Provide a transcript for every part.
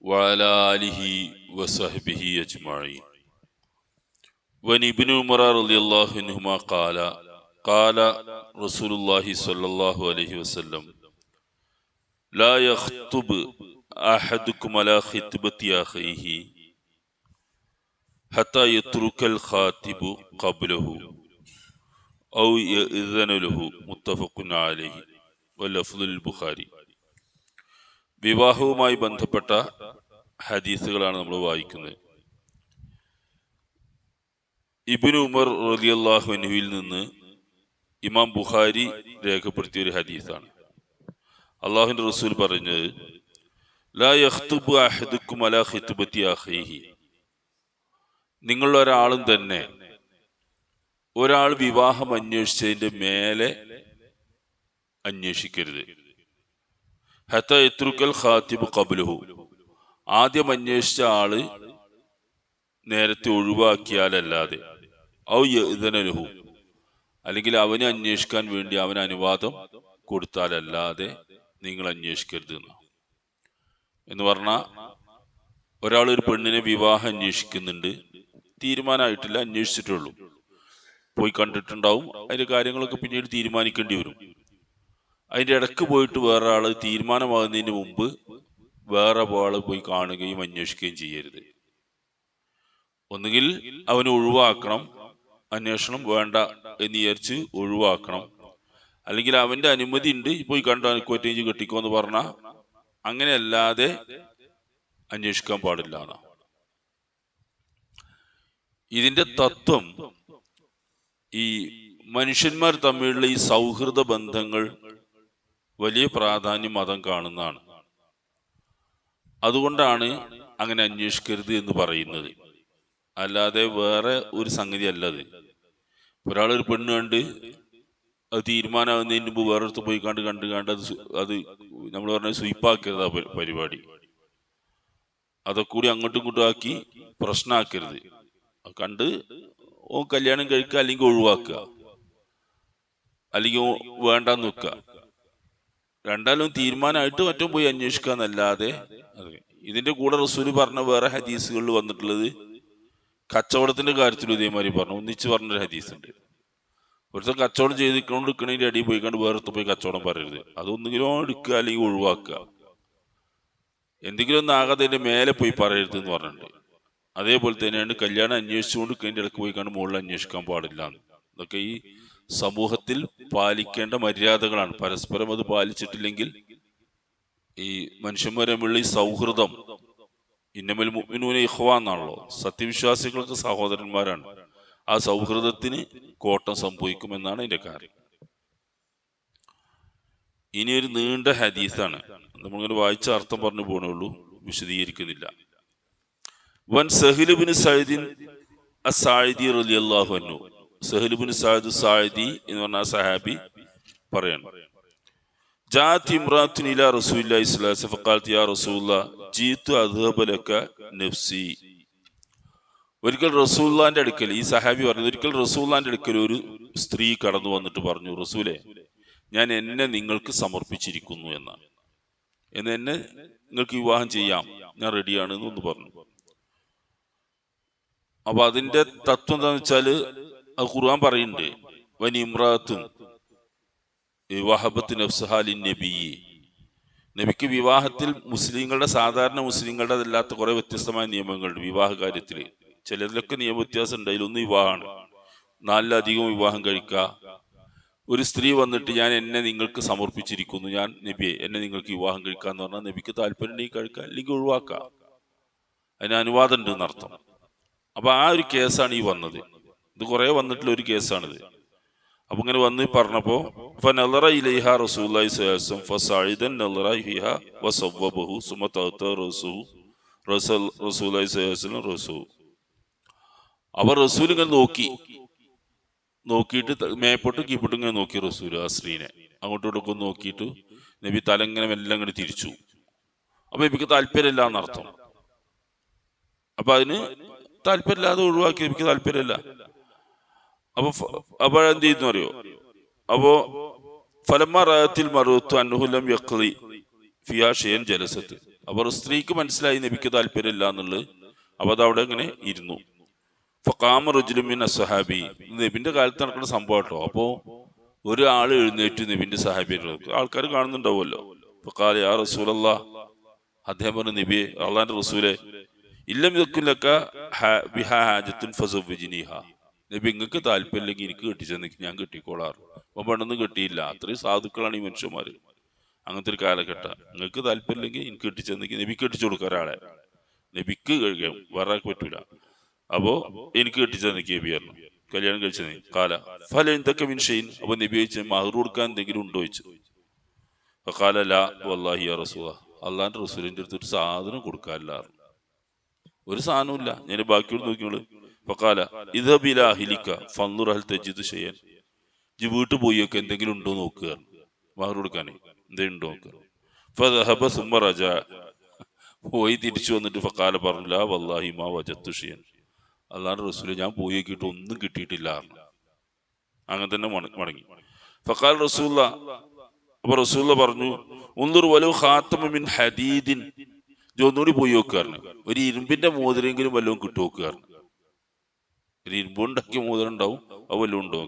وعلى آله وصحبه أجمعين وعن ابن عمر رضي الله عنهما قال قال رسول الله صلى الله عليه وسلم لا يخطب أحدكم على خطبة أخيه حتى يترك الخاتب قبله أو يأذن له متفق عليه واللفظ البخاري വിവാഹവുമായി ബന്ധപ്പെട്ട ഹദീസുകളാണ് നമ്മൾ വായിക്കുന്നത്. ഇബിന് ഉമർ റലി അള്ളാഹുനുവിൽ നിന്ന് ഇമാം ബുഖാരി രേഖപ്പെടുത്തിയ ഒരു ഹദീസാണ്. അള്ളാഹുവിന്റെ റസൂൽ പറഞ്ഞത് ലാ ഒരാളും തന്നെ ഒരാൾ വിവാഹം അന്വേഷിച്ചതിന്റെ മേലെ അന്വേഷിക്കരുത്. ഹത്ത എത്രുക്കൽ ഖാത്തിബ് കബുലുഹു ആദ്യം അന്വേഷിച്ച ആൾ നേരത്തെ ഒഴിവാക്കിയാലല്ലാതെ. ഔ യഹു അല്ലെങ്കിൽ അവനെ അന്വേഷിക്കാൻ വേണ്ടി അവന് അനുവാദം കൊടുത്താലല്ലാതെ നിങ്ങൾ അന്വേഷിക്കരുത് എന്ന് പറഞ്ഞ പറഞ്ഞാൽ ഒരാൾ ഒരു പെണ്ണിനെ വിവാഹം അന്വേഷിക്കുന്നുണ്ട്. തീരുമാനമായിട്ടില്ല അന്വേഷിച്ചിട്ടുള്ളൂ. പോയി കണ്ടിട്ടുണ്ടാവും അതിന്റെ കാര്യങ്ങളൊക്കെ പിന്നീട് തീരുമാനിക്കേണ്ടി വരും. അതിന്റെ ഇടയ്ക്ക് പോയിട്ട് വേറെ തീരുമാനമാകുന്നതിന് മുമ്പ് വേറെ ആൾ പോയി കാണുകയും അന്വേഷിക്കുകയും ചെയ്യരുത്. ഒന്നുകിൽ അവന് ഒഴിവാക്കണം അന്വേഷണം വേണ്ട എന്ന് വിചാരിച്ച് ഒഴിവാക്കണം. അല്ലെങ്കിൽ അവന്റെ അനുമതി ഉണ്ട് പോയി കണ്ടു അനുക്കോറ്റേജ് കെട്ടിക്കോ എന്ന് പറഞ്ഞാൽ അങ്ങനെയല്ലാതെ അന്വേഷിക്കാൻ പാടില്ല ഇതിന്റെ തത്വം ഈ മനുഷ്യന്മാർ തമ്മിലുള്ള ഈ സൗഹൃദ ബന്ധങ്ങൾ വലിയ പ്രാധാന്യം മതം കാണുന്നതാണ്. അതുകൊണ്ടാണ് അങ്ങനെ അന്വേഷിക്കരുത് എന്ന് പറയുന്നത്. അല്ലാതെ വേറെ ഒരു സംഗതി അല്ലത് ഒരാളൊരു പെണ്ണ് കണ്ട് അത് തീരുമാനമാകുന്നതിന് മുമ്പ് വേറൊരിടത്ത് പോയി കണ്ട് കണ്ട് കണ്ട് അത് അത് നമ്മൾ പറഞ്ഞ സ്വീപ്പാക്കരുത് ആ പരിപാടി. അതൊക്കെ കൂടി അങ്ങോട്ടും ഇങ്ങോട്ടും ആക്കി പ്രശ്നമാക്കരുത് കണ്ട് ഓ കല്യാണം കഴിക്കുക അല്ലെങ്കിൽ ഒഴിവാക്കുക. അല്ലെങ്കിൽ വേണ്ടാന്ന് വെക്കുക. രണ്ടാലും തീരുമാനമായിട്ട് മറ്റും പോയി അന്വേഷിക്കുക എന്നല്ലാതെ ഇതിന്റെ കൂടെ റസൂൽ പറഞ്ഞ വേറെ ഹദീസുകളിൽ വന്നിട്ടുള്ളത് കച്ചവടത്തിന്റെ കാര്യത്തിൽ ഇതേമാതിരി പറഞ്ഞു. ഒന്നിച്ച് പറഞ്ഞൊരു ഹദീസ് ഉണ്ട് ഒരുത്തർ കച്ചവടം ചെയ്തിക്കൊണ്ട് നിൽക്കണതിന്റെ അടി പോയി കണ്ട് വേറെ പോയി കച്ചവടം പറയരുത്. അതൊന്നെങ്കിലും എടുക്കുക അല്ലെങ്കിൽ ഒഴിവാക്കുക. എന്തെങ്കിലും ഒന്നാകാതെ അതിന്റെ മേലെ പോയി പറയരുത് എന്ന് പറഞ്ഞിട്ടുണ്ട്. അതേപോലെ തന്നെയാണ് കല്യാണം അന്വേഷിച്ചുകൊണ്ട് അതിന്റെ ഇടയ്ക്ക് പോയി കണ്ട് മുകളിൽ അന്വേഷിക്കാൻ പാടില്ല ഇതൊക്കെ ഈ സമൂഹത്തിൽ പാലിക്കേണ്ട മര്യാദകളാണ്. പരസ്പരം അത് പാലിച്ചിട്ടില്ലെങ്കിൽ ഈ മനുഷ്യന്മാരെ തമ്മിലുള്ള ഈ സൗഹൃദം ഇന്നമൽ മുഅ്മിനൂന ഇഖ്വാ എന്നാണല്ലോ സത്യവിശ്വാസികളൊക്കെ സഹോദരന്മാരാണ്. ആ സൗഹൃദത്തിന് കോട്ടം സംഭവിക്കുമെന്നാണ് എന്റെ കാര്യം. ഇനി ഒരു നീണ്ട ഹദീസാണ്. നമ്മളിങ്ങനെ വായിച്ച അർത്ഥം പറഞ്ഞു പോണുള്ളൂ വിശദീകരിക്കുന്നില്ല. വൻ സഹിലുബിന് സൈദിൻ അസായിദി റളിയല്ലാഹു അൻഹു സഹലുബിന് സാഹിദ് സാഹിദി എന്ന് പറഞ്ഞ സഹാബി പറയണം. യാ നഫ്സി. ഒരിക്കൽ റസൂല്ലാന്റെ അടുക്കൽ ഈ സഹാബി പറഞ്ഞു ഒരിക്കൽ റസൂല്ലാന്റെ അടുക്കൽ ഒരു സ്ത്രീ കടന്നു വന്നിട്ട് പറഞ്ഞു റസൂലെ ഞാൻ എന്നെ നിങ്ങൾക്ക് സമർപ്പിച്ചിരിക്കുന്നു എന്ന് എന്നെ നിങ്ങൾക്ക് വിവാഹം ചെയ്യാം ഞാൻ റെഡിയാണ് എന്ന് പറഞ്ഞു. അപ്പൊ അതിന്റെ തത്വം എന്താണെന്ന് വെച്ചാൽ അത് ഖുർആൻ പറയുന്നുണ്ട് വനി ഇമ്രാത്തും വഹബത്ത് നഫ്സഹാലിൻ നബിയെ നബിക്ക് വിവാഹത്തിൽ മുസ്ലിങ്ങളുടെ സാധാരണ മുസ്ലിങ്ങളുടെ അതല്ലാത്ത കുറെ വ്യത്യസ്തമായ നിയമങ്ങളുണ്ട് വിവാഹ കാര്യത്തിൽ ചിലതിലൊക്കെ നിയമവ്യത്യാസം ഉണ്ട്. അതിലൊന്ന് വിവാഹമാണ്. നാലിലധികം വിവാഹം കഴിക്കുക ഒരു സ്ത്രീ വന്നിട്ട് ഞാൻ എന്നെ നിങ്ങൾക്ക് സമർപ്പിച്ചിരിക്കുന്നു. ഞാൻ നബിയെ എന്നെ നിങ്ങൾക്ക് വിവാഹം കഴിക്കാന്ന് പറഞ്ഞാൽ നബിക്ക് താല്പര്യം ഉണ്ടെങ്കിൽ കഴിക്കാം അല്ലെങ്കിൽ ഒഴിവാക്കാം. അതിന് അനുവാദം ഉണ്ട് എന്നർത്ഥം അപ്പൊ ആ ഒരു കേസാണ് ഈ വന്നത്. ഇത് കുറെ വന്നിട്ടുള്ള ഒരു കേസാണിത്. അപ്പൊ ഇങ്ങനെ വന്ന് പറഞ്ഞപ്പോ ഫനളറ ഇലൈഹ റസൂലുള്ളാഹി സ്വല്ലല്ലാഹു അലൈഹി വസല്ലം ഫസഇദൻ നളറ ഫിഹ വസവബഹു സുമ തഅത റസൂ റസൂൽ അവർ റസൂൽ ഇങ്ങനെ നോക്കി. നോക്കിയിട്ട് മേപ്പോട്ടും കീപ്പോട്ടും ഇങ്ങനെ നോക്കി റസൂൽ ആ സ്ത്രീനെ. അങ്ങോട്ടും ഇങ്ങോട്ടും നോക്കിയിട്ട് നബി തല ഇങ്ങനെ എല്ലാം ഇങ്ങനെ തിരിച്ചു. അപ്പൊ നബിക്ക് താല്പര്യമില്ല എന്നർത്ഥം. അപ്പൊ അതിന് താല്പര്യമില്ലാതെ ഒഴിവാക്കി നബിക്ക് താല്പര്യമില്ല. അപ്പൊ അപ്പോഴെന്ത് ചെയ്യുന്നു അറിയോ? അപ്പോ ഫലമ്മ റായത്തിൽ മറുത്തു അനുഹുലം യക്ലി ഫിയാ ഷെയൻ ജലസത്ത്. അവർ സ്ത്രീക്ക് മനസ്സിലായി നബിക്ക് താല്പര്യമില്ല എന്നുള്ളത്. അപ്പൊ അതവിടെ ഇങ്ങനെ ഇരുന്നു. ഫക്കാമ റുജുലുമിൻ അസഹാബി നബിന്റെ കാലത്ത് നടക്കുന്ന സംഭവം കേട്ടോ അപ്പോ ഒരാൾ എഴുന്നേറ്റ് നബിന്റെ സഹാബി ആൾക്കാർ കാണുന്നുണ്ടാവുമല്ലോ. ഫക്കാല യാ റസൂലല്ല. അദ്ദേഹം പറഞ്ഞു നബിയെ അള്ളാന്റെ റസൂലെ ഇല്ലം ഇതൊക്കെ ഹാജത്തുൻ ഫസുവിജിനിഹ നബി നിങ്ങൾക്ക് താല്പര്യമില്ലെങ്കിൽ എനിക്ക് കെട്ടിച്ചെന്നെങ്കിൽ ഞാൻ കെട്ടിക്കോളാറ് അപ്പൊ പെണ്ണൊന്നും കെട്ടിയില്ല. അത്രയും സാധുക്കളാണ് ഈ മനുഷ്യന്മാര്. അങ്ങനത്തെ ഒരു കാലഘട്ട. നിങ്ങൾക്ക് താല്പര്യമില്ലെങ്കിൽ എനിക്ക് കെട്ടിച്ചെന്നെങ്കിൽ നബി കെട്ടിച്ചു കൊടുക്കുക ഒരാളെ. നബിക്ക് കഴിക്കാം വേറെ പറ്റൂല. അപ്പോ എനിക്ക് കെട്ടിച്ചെന്നെങ്കിൽ നബി പറഞ്ഞു. കല്യാണം കഴിച്ചത് കാല ഫല എന്തൊക്കെ മിൻഷയിൻ അപ്പൊ നബി ചോദിച്ചു മഹർ കൊടുക്കാൻ എന്തെങ്കിലും ഉണ്ടോ ചോദിച്ചു. കാല ലാ വല്ലാഹി റസൂല. അള്ളാന്റെ റസൂലിന്റെ അടുത്ത് ഒരു സാധനം കൊടുക്കാനില്ല ഒരു സാധനവും ഇല്ല. ഞാൻ ബാക്കിയോട് നോക്കിയോളൂ ഫക്കാല ഇതബില അഹിലിക്ക ഫന്നുർ അഹൽ തെജിദ് ചെയ്യാൻ ഇജ്ജ് വീട്ടിൽ പോയി ഒക്കെ എന്തെങ്കിലും ഉണ്ടോ നോക്കുക മഹർ കൊടുക്കാനേ. എന്തെങ്കിലും ഉണ്ടോ നോക്കുക റജ. പോയി തിരിച്ചു വന്നിട്ട് ഫക്കാല പറഞ്ഞില്ല വല്ലാഹി മാ വജത്തു അള്ളാന്റെ റസൂൽ ഞാൻ പോയി നോക്കിയിട്ട് ഒന്നും കിട്ടിയിട്ടില്ല. അങ്ങനെ തന്നെ മടങ്ങി. ഫക്കാൽ റസൂല്ല അപ്പൊ റസൂല്ല പറഞ്ഞു ഒന്നൂർ വലു ഹാത്തമിൻ മിൻ ഹദീദിൻ. ഒന്നുകൂടി പോയി നോക്കാറുണ്ട് ഒരു ഇരുമ്പിന്റെ മോതിരെങ്കിലും വല്ലതും കിട്ടു നോക്കാറുണ്ട് ഒരു ഇരുമ്പുണ്ടാക്കി മോതിരണ്ടാവും അത് വല്ലതും ഉണ്ടോ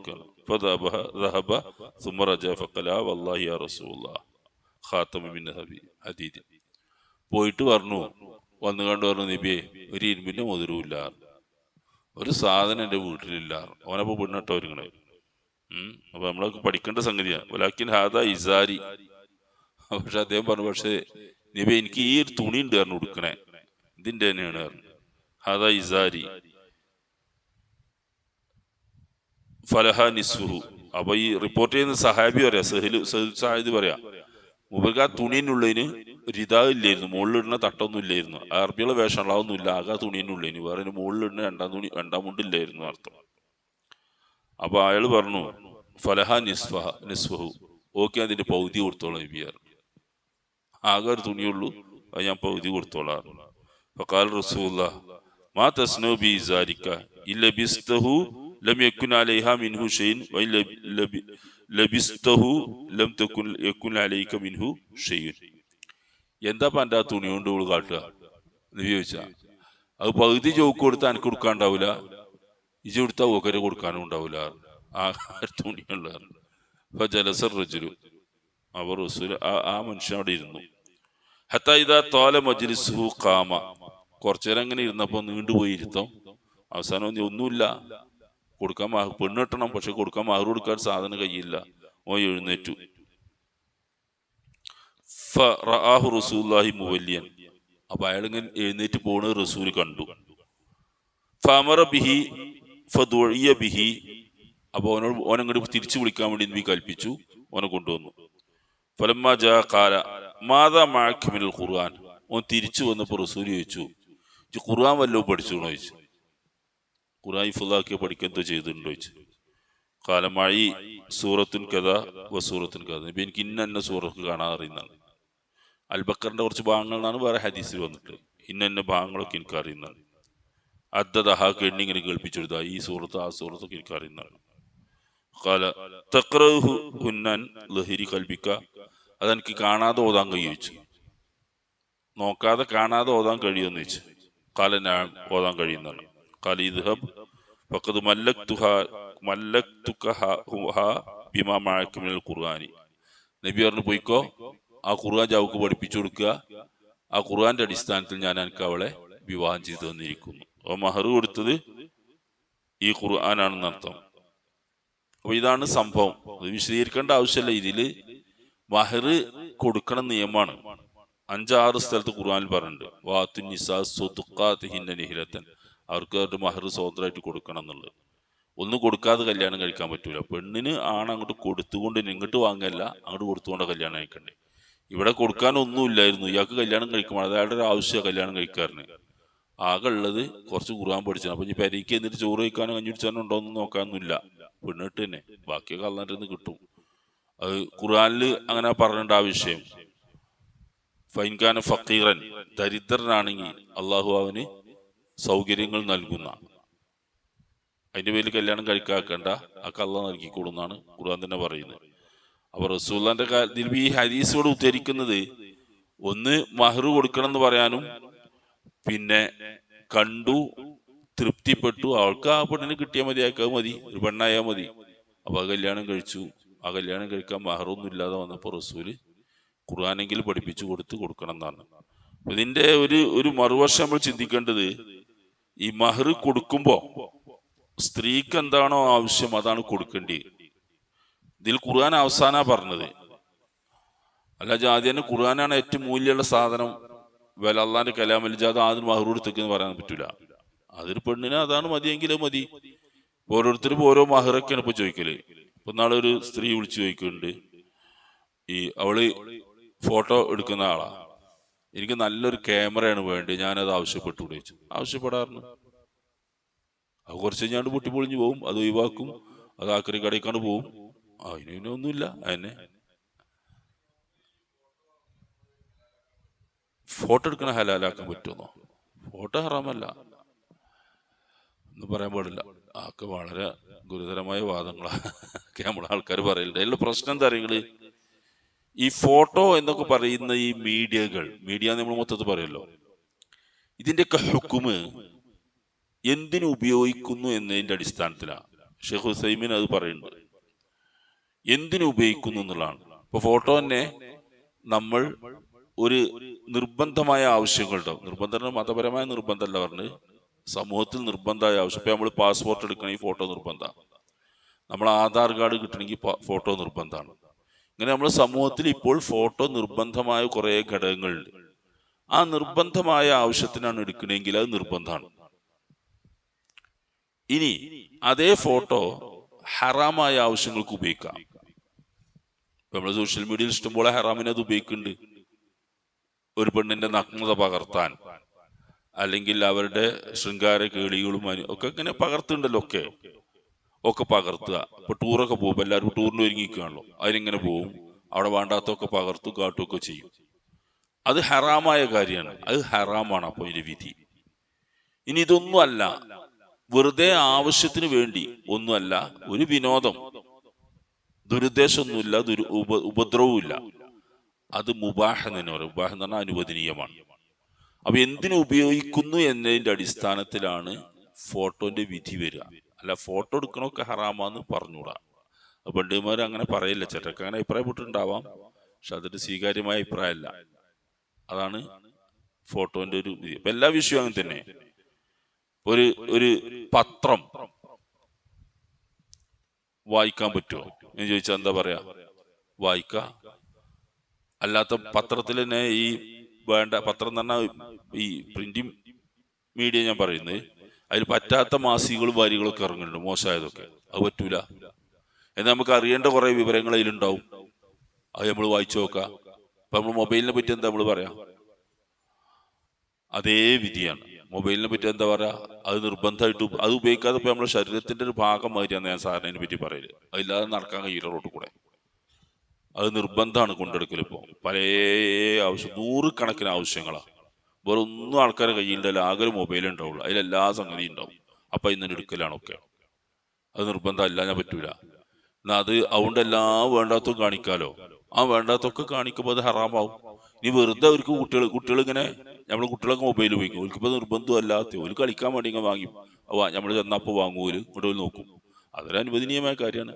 പോയിട്ട് പറഞ്ഞു വന്നു കണ്ടു പറഞ്ഞു നബിയെ ഒരു ഇരുമ്പിന്റെ മുതിരുമില്ല ഒരു സാധനം എന്റെ വീട്ടിലില്ല. അവനപ്പോൾ പെണ്ണിട്ടോ ഉം അപ്പൊ നമ്മളൊക്കെ പഠിക്കേണ്ട സംഗതിയാണ്. ഒലാക്കിൻ ഹാദ ഇസാരി. പക്ഷെ അദ്ദേഹം പറഞ്ഞു പക്ഷേ നിബി എനിക്ക് ഈ ഒരു തുണി ഉണ്ട് കാരണം കൊടുക്കണേ ഇതിന്റെ തന്നെയാണ് ഹാദ ഇസാരി. ഫലഹ നിസ്ഫുഹു. അപ്പൊ ഈ റിപ്പോർട്ട് ചെയ്യുന്ന സഹാബി പറയാ സഹിൽ സാഹിദ് പറയാ മുബർക്ക് ആ തുണീനുള്ളതിന് ഒരിതാ ഇല്ലായിരുന്നു മുകളിലിടുന്ന തട്ടൊന്നും ഇല്ലായിരുന്നു. അറബികളെ വേഷം അതൊന്നും ഇല്ല ആകെ തുണീനുള്ളതിന് വേറെ മുകളിലിടുന്ന രണ്ടാം തുണി രണ്ടാം മുണ്ടില്ലായിരുന്നു അർത്ഥം. അപ്പൊ അയാൾ പറഞ്ഞു ഫലഹ നിസ്ഫഹ നിസ്ഫഹു. ഓക്കെ അതിന്റെ പൗതി കൊടുത്തോളാം ഇബിയർ ആകെ ഒരു തുണിയുള്ളൂ അത് ഞാൻ പൗതി കൊടുത്തോളാം ഫക്കാൽ റസൂല്ല മാ തസ്നോ ബി ഇല്ല ഇല്ലബിസ്തഹു ലം യക്കുൻ അലൈഹ മിൻഹു شيء വൈ ലബിസ്തഹു ലം തക്കുൻ യക്കുൻ അലൈക മിൻഹു ഷൈൻ എന്താ പന്റെ ആ തുണി കൊണ്ട് ഇവൾ കാട്ടുക? എന്ന് ചോദിച്ചാ. അത് പകുതി ചോക്ക് കൊടുത്താൽ എനിക്ക് കൊടുക്കാണ്ടാവില്ല ഇജി കൊടുത്താൽ ഓക്കരെ കൊടുക്കാനും ഉണ്ടാവില്ല ആ തുണിയുള്ള അപ്പൊ ജലസർ റജുരു അവർ റസൂൽ ആ മനുഷ്യൻ അവിടെ ഇരുന്നു. ഹത്താ ഇതാ തോല മജ്ലിസുഹു കാമ കുറച്ചു നേരം അങ്ങനെ ഇരുന്നപ്പോ നീണ്ടുപോയി ഇരുത്തം. അവസാനം ഒന്നും- ഒന്നുമില്ല. കൊടുക്കാൻ മാ പെണ്ണ് കിട്ടണം പക്ഷെ കൊടുക്കാൻ മാറു കൊടുക്കാൻ സാധനം കയ്യില്ല. ഓ എഴുന്നേറ്റു. ഫറആഹു റസൂലുള്ളാഹി മുവല്ലിയൻ. അപ്പൊ അയാൾ ഇങ്ങനെ എഴുന്നേറ്റ് പോണ് റസൂൽ കണ്ടു. ഫമറ ബിഹി ഫിയ ബിഹി. അപ്പൊ ഓനോട് ഓനങ്ങോട്ട് തിരിച്ചു വിളിക്കാൻ വേണ്ടി നബി കൽപ്പിച്ചു. ഓനെ കൊണ്ടുവന്നു. ഫലമ്മ ജാ മാതാ മാക്കിമിൽ ഖുർആൻ. ഓൻ തിരിച്ചു വന്നപ്പോൾ റസൂൽ ചോദിച്ചു "ഇജ്ജ് ഖുർആൻ വല്ലതും പഠിച്ചു ചോദിച്ചു. ഖുർആൻ ഫുള്ളാക്കി എന്തോ ചെയ്തിട്ടുണ്ടോ ചോദിച്ചു. കാലമായി സൂറത്തുൻ കഥ വ സൂറത്തുൻ കഥ. ഇപ്പം എനിക്ക് ഇന്ന സൂറത്ത് കാണാൻ അറിയുന്നതാണ്. അൽബക്കറിന്റെ കുറച്ച് ഭാഗങ്ങളാണ് വേറെ ഹദീസിൽ വന്നിട്ട്. ഇന്ന ഭാഗങ്ങളൊക്കെ എനിക്ക് അറിയുന്നതാണ്. അദ്ദഹ എണ്ണിങ്ങനെ കേൾപ്പിച്ചെടുത്ത ഈ സൂറത്ത് ആ സൂറത്തൊക്കെ എനിക്ക് അറിയുന്നതാണ്. കാല തക്രഹു ഹുന്നൻ ലഹരി കൽപ്പിക്ക അതെനിക്ക് കാണാതെ ഓതാൻ കഴിച്ചു നോക്കാതെ കാണാതെ ഓതാൻ കഴിയുമെന്ന് വെച്ചു കാല ഞാൻ ഓതാൻ കഴിയുന്നതാണ്. കാല ഇദ്ഹബ് ഫഖദ് മല്ലക്തുഹ മല്ലക്തുക ബിമാ മഅക മിനൽ ഖുർആനി. നബി പറഞ്ഞു പോയിക്കോ ആ ഖുർആൻ ജാവുക്ക് പഠിപ്പിച്ചു കൊടുക്കുക. ആ ഖുർആന്റെ അടിസ്ഥാനത്തിൽ ഞാൻ എനിക്ക് അവളെ വിവാഹം ചെയ്തു തന്നിരിക്കുന്നു. അപ്പൊ മഹർ കൊടുത്തത് ഈ ഖുർആനാണെന്ന് അർത്ഥം. അപ്പൊ ഇതാണ് സംഭവം. അത് വിശദീകരിക്കേണ്ട ആവശ്യമില്ല. ഇതിൽ മഹർ കൊടുക്കണ നിയമമാണ് അഞ്ചാറ് സ്ഥലത്ത് ഖുർആനിൽ പറഞ്ഞിട്ടുണ്ട്. വാത്തു നിസാ സ്വത്തുക്കാത്തിഹിന്റെ നിഹിലത്തൻ. അവർക്ക് അവരുടെ മഹർ സ്വതന്ത്രമായിട്ട് കൊടുക്കണം എന്നുള്ളത്. ഒന്നും കൊടുക്കാതെ കല്യാണം കഴിക്കാൻ പറ്റൂല. പെണ്ണിന് ആണ് അങ്ങോട്ട് കൊടുത്തുകൊണ്ട് ഇങ്ങോട്ട് വാങ്ങല്ല അങ്ങോട്ട് കൊടുത്തുകൊണ്ട് കല്യാണം കഴിക്കണ്ടേ. ഇവിടെ കൊടുക്കാനൊന്നും ഇല്ലായിരുന്നു. ഇയാൾക്ക് കല്യാണം കഴിക്കുമ്പോൾ അത് അയാളുടെ ഒരു ആവശ്യമാണ് കല്യാണം കഴിക്കാറിന്. ആകെ ഉള്ളത് കുറച്ച് ഖുർആൻ പഠിച്ചാണ്. അപ്പൊ ഇനി പെരയ്ക്ക് എന്നിട്ട് ചോറ് കഴിക്കാനോ കഞ്ഞി കുടിച്ചാനോ ഉണ്ടോ നോക്കാനൊന്നുമില്ല. പെണ്ണിട്ട് തന്നെ ബാക്കിയൊക്കെ അള്ളാന്റെ കിട്ടും. അത് ഖുർആനിൽ അങ്ങനെ പറഞ്ഞിട്ടുണ്ട് ആ വിഷയം. ഫൈൻഖാൻ ഫക്കീറൻ ദരിദ്രനാണെങ്കിൽ അള്ളാഹു അവന് സൗകര്യങ്ങൾ നൽകുന്ന. അതിന്റെ പേരിൽ കല്യാണം കഴിക്കാക്കേണ്ട. ആ കള്ള നൽകിക്കൊടുന്നാണ് ഖുർആൻ തന്നെ പറയുന്നത്. അപ്പൊ റസൂല്ലാന്റെ കാര്യത്തിൽ ഈ ഹരീസോട് ഉദ്ധരിക്കുന്നത് ഒന്ന് മഹർ കൊടുക്കണം എന്ന് പറയാനും പിന്നെ കണ്ടു തൃപ്തിപ്പെട്ടു അവൾക്ക് ആ പെണ്ണിന് കിട്ടിയാൽ മതി മതി ഒരു പെണ്ണായാൽ മതി. അപ്പൊ ആ കല്യാണം കഴിച്ചു. ആ കല്യാണം കഴിക്കാൻ മഹറൊന്നും ഇല്ലാതെ വന്നപ്പോൾ റസൂൽ ഖുർആാനെങ്കിലും പഠിപ്പിച്ചു കൊടുത്ത് കൊടുക്കണം എന്നാണ് ഇതിന്റെ ഒരു ഒരു മറുവശം നമ്മൾ ചിന്തിക്കേണ്ടത് ഈ മഹർ കൊടുക്കുമ്പോൾ സ്ത്രീക്ക് എന്താണോ ആവശ്യം അതാണ് കൊടുക്കേണ്ടി. ഇതിൽ ഖുർആൻ അവസാന പറഞ്ഞത്. അല്ല ജാതിന് ഖുർആനാണ് ഏറ്റവും മൂല്യമുള്ള സാധനം. വില അള്ളാന്റെ കലാമൽ ജാത ആദ്യം മഹർ കൊടുത്തേക്കെന്ന് പറയാൻ പറ്റൂല. അതൊരു പെണ്ണിന് അതാണ് മതിയെങ്കിലും മതി. ഓരോരുത്തരും ഓരോ മഹറൊക്കെയാണ് ഇപ്പൊ ചോദിക്കൽ. ഇപ്പൊ നാളെ ഒരു സ്ത്രീ വിളിച്ചു ചോദിക്കുന്നുണ്ട്. ഈ അവൾ ഫോട്ടോ എടുക്കുന്ന ആളാ. എനിക്ക് നല്ലൊരു ക്യാമറയാണ് വേണ്ടി ഞാനത് ആവശ്യപ്പെട്ടു ചോദിച്ചു ആവശ്യപ്പെടാറുണ്ട് അത് കുറച്ച് കഴിഞ്ഞാണ്ട് പൊട്ടിപ്പൊളിഞ്ഞു പോകും അത് ഒഴിവാക്കും. അത് ആക്രി കടയിക്കാണ്ട് പോകും അതിന് പിന്നെ ഒന്നുമില്ല. അതിനെ ഫോട്ടോ എടുക്കണ ഹലാലാക്കാൻ പറ്റുമോ? ഫോട്ടോ ഹറാമല്ല. എന്ന് പറയാൻ പാടില്ല. ആക്ക് വളരെ ഗുരുതരമായ വാദങ്ങളാണ് നമ്മളെ ആൾക്കാർ പറയലുണ്ട്. അതിലുള്ള പ്രശ്നം എന്താ അറിയങ്ങൾ ഈ ഫോട്ടോ എന്നൊക്കെ പറയുന്ന ഈ മീഡിയകൾ മീഡിയ നമ്മൾ മൊത്തത്തിൽ പറയല്ലോ ഇതിന്റെയൊക്കെ ഹുക്കുമ് എന്തിനു ഉപയോഗിക്കുന്നു എന്നതിന്റെ അടിസ്ഥാനത്തിലാണ് ഷെയ്ഖ് ഹുസൈമിൻ അത് പറയുന്നുണ്ട് എന്തിനു ഉപയോഗിക്കുന്നു എന്നുള്ളതാണ്. ഇപ്പൊ ഫോട്ടോ തന്നെ നമ്മൾ ഒരു നിർബന്ധമായ ആവശ്യങ്ങളുണ്ടാവും നിർബന്ധം മതപരമായ നിർബന്ധമല്ല പറഞ്ഞ് സമൂഹത്തിൽ നിർബന്ധമായ ആവശ്യം. ഇപ്പൊ നമ്മൾ പാസ്പോർട്ട് എടുക്കണമെങ്കിൽ ഫോട്ടോ നിർബന്ധമാണ്. നമ്മൾ ആധാർ കാർഡ് കിട്ടണമെങ്കിൽ ഫോട്ടോ നിർബന്ധമാണ്. ഇങ്ങനെ നമ്മുടെ സമൂഹത്തിൽ ഇപ്പോൾ ഫോട്ടോ നിർബന്ധമായ കുറേ ഘടകങ്ങളുണ്ട്. ആ നിർബന്ധമായ ആവശ്യത്തിനാണ് എടുക്കണമെങ്കിൽ അത് നിർബന്ധമാണ്. ഇനി അതേ ഫോട്ടോ ഹറാമായ ആവശ്യങ്ങൾക്ക് ഉപയോഗിക്കാം. നമ്മൾ സോഷ്യൽ മീഡിയയിൽ ഇഷ്ടംപോലെ ഹറാമിനെ അത് ഉപയോഗിക്കുന്നുണ്ട്. ഒരു പെണ്ണിന്റെ നഗ്നത പകർത്താൻ അല്ലെങ്കിൽ അവരുടെ ശൃംഗാര കേളികളും ഒക്കെ ഇങ്ങനെ പകർത്തുണ്ടല്ലോ ഒക്കെ. ഒക്കെ പകർത്തുക. ഇപ്പൊ ടൂറൊക്കെ പോകുമ്പോൾ എല്ലാവരും ടൂറിന് ഒരുങ്ങിക്കുകയാണല്ലോ അതിനിങ്ങനെ പോവും. അവിടെ വേണ്ടാത്തൊക്കെ പകർത്തു കാട്ടുകയൊക്കെ ചെയ്യും. അത് ഹറാമായ കാര്യമാണ്. അത് ഹറാമാണ് അപ്പൊ ഇതിന്റെ വിധി. ഇനി ഇതൊന്നുമല്ല വെറുതെ ആവശ്യത്തിന് വേണ്ടി ഒന്നുമല്ല. ഒരു വിനോദം. ദുരുദ്ദേശമൊന്നുമില്ല. ദുരു ഉപ ഉപദ്രവവുമില്ല. അത് മുബാഹ എന്ന് പറയും. മുബാഹ എന്ന് പറഞ്ഞാൽ അനുവദനീയമാണ്. അപ്പൊ എന്തിനു ഉപയോഗിക്കുന്നു എന്നതിന്റെ അടിസ്ഥാനത്തിലാണ് ഫോട്ടോന്റെ വിധി വരിക. അല്ല ഫോട്ടോ എടുക്കണമൊക്കെ ഹറാമാന്ന് പറഞ്ഞൂടാ. അപ്പൊ പണ്ഡിതന്മാർ അങ്ങനെ പറയില്ല. ചേട്ടക്ക് അങ്ങനെ അഭിപ്രായപ്പെട്ടിട്ടുണ്ടാവാം. പക്ഷെ അതൊരു സ്വീകാര്യമായ അഭിപ്രായമല്ല. അതാണ് ഫോട്ടോന്റെ ഒരു അപ്പൊ എല്ലാ വിഷയവും അങ്ങനെ തന്നെ. ഒരു ഒരു പത്രം വായിക്കാൻ പറ്റുമോ എന്ന് ചോദിച്ചാൽ എന്താ പറയാ? വായിക്ക. അല്ലാത്ത പത്രത്തിൽ തന്നെ ഈ വേണ്ട പത്രം തന്നെ ഈ പ്രിന്റിംഗ് മീഡിയ ഞാൻ പറയുന്നത്. അതിൽ പറ്റാത്ത മാസികകളും വാരികളൊക്കെ ഇറങ്ങുന്നുണ്ട് മോശമായതൊക്കെ. അത് പറ്റൂല. എന്നാൽ നമുക്ക് അറിയേണ്ട കുറെ വിവരങ്ങൾ അതിലുണ്ടാവും. അത് നമ്മൾ വായിച്ചു നോക്കാം. ഇപ്പൊ നമ്മൾ മൊബൈലിനെ പറ്റി എന്താ നമ്മൾ പറയാ? അതേ വിധിയാണ്. മൊബൈലിനെ പറ്റി എന്താ പറയാ? അത് നിർബന്ധമായിട്ട് അത് ഉപയോഗിക്കാതെ ഇപ്പൊ നമ്മുടെ ശരീരത്തിന്റെ ഒരു ഭാഗം മാതിരിയാണ് ഞാൻ സാറിനെ പറ്റി പറയൽ. അതില്ലാതെ നടക്കാൻ കഴിയില്ല റോഡ് കൂടെ. അത് നിർബന്ധമാണ് കൊണ്ടെടുക്കൽ ഇപ്പോ. പല ആവശ്യം നൂറുകണക്കിന് ആവശ്യങ്ങളാ വേറെ ഒന്നും ആൾക്കാരെ കയ്യിലുണ്ടല്ല ആകെ ഒരു മൊബൈൽ ഉണ്ടാവുള്ളൂ അതിലെല്ലാ സംഗതിയും ഉണ്ടാവും അപ്പൊ ഇന്നെ എടുക്കലാണൊക്കെ. അത് നിർബന്ധം ഞാൻ പറ്റൂല. എന്നാ അത് അതുകൊണ്ട് എല്ലാ വേണ്ടാത്തതും കാണിക്കാലോ. ആ വേണ്ടാത്തൊക്കെ കാണിക്കുമ്പോൾ അത് ഹറാമാവും. ഇനി വെറുതെ അവർക്ക് കുട്ടികൾ കുട്ടികൾ ഇങ്ങനെ നമ്മൾ കുട്ടികളൊക്കെ മൊബൈൽ ഉപയോഗിക്കും. അവർക്ക് ഇപ്പൊ നിർബന്ധം അല്ലാത്ത ഒരു കളിക്കാൻ വേണ്ടി ഇങ്ങനെ വാങ്ങി. നമ്മൾ ചെന്നപ്പോൾ വാങ്ങൂൽ ഇവിടെ നോക്കും. അതൊരു അനുവദനീയമായ കാര്യമാണ്